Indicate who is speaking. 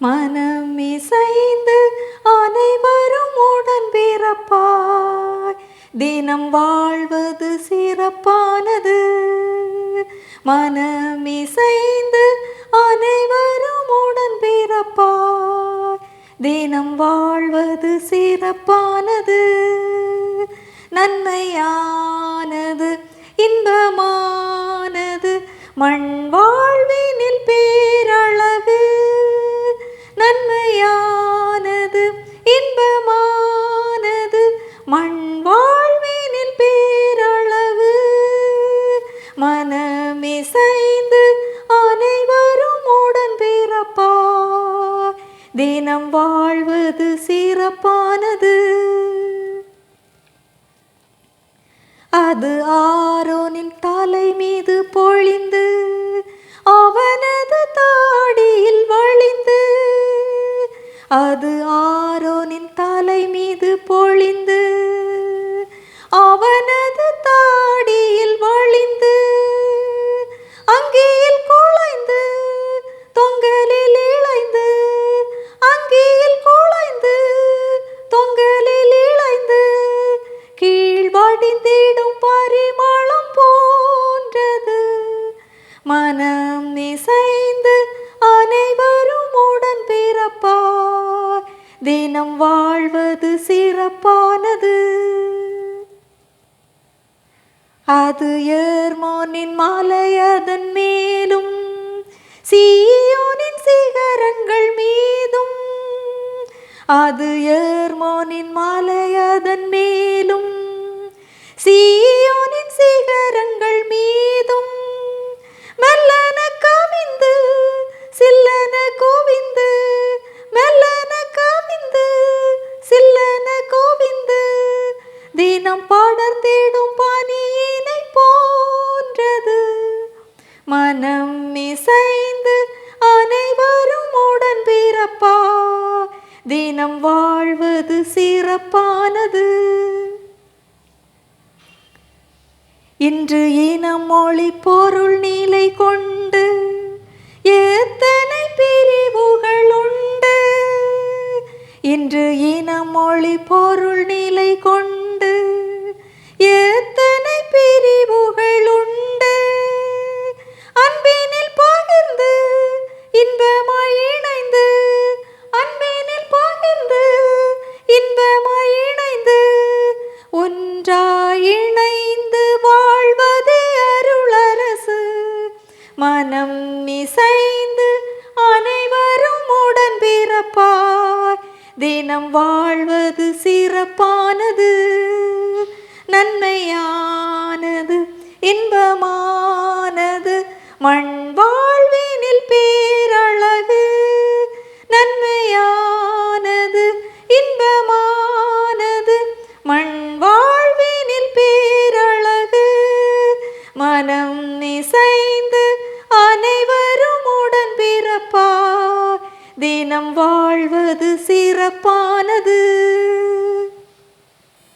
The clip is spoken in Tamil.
Speaker 1: மனம் இசைந்து அனைவரும் உடன் பிறப்பாய். தினம் வாழ்வது சிறப்பானது. மனம் இசைந்து அனைவரும் உடன் பிறப்பாய். தினம் வாழ்வது சிறப்பானது. நன்மையானது இன்பமானது. மண் வாழ் தினம் வாழ்வது சிறப்பானது. அது ஆரோனின் தலை மீது பொழிந்து அவனது தாடியில் வழிந்து அது மனம் நிசைந்து அனைவரும் உடன் பிறப்பார். தினம் வாழ்வது சிறப்பானது. அது ஏர்மோனின் மாலை அதன் மேலும் சீயோனின் சிகரங்கள் மீதும். அது ஏர்மோனின் மாலை அதன் மேலும் சீயோனின் தினம் வாழ்வது சிறப்பானது. இன்று இனம் மொழி பொருள் நிலை கொண்டு எத்தனை பிரிவுகள் உண்டு. இன்று இனம் மொழி பொருள் நிலை மனம் மிசைந்து அனைவரும் உடன் பிறப்பாய். தினம் வாழ்வது சிறப்பானது நன்மையானது இன்பமானது. மண் வாழ்வினில் பேரழகு நன்மையானது இன்பமானது. மண் வாழ்வினில் பேரழகு மனம் தினம் வாழ்வது சிறப்பானது.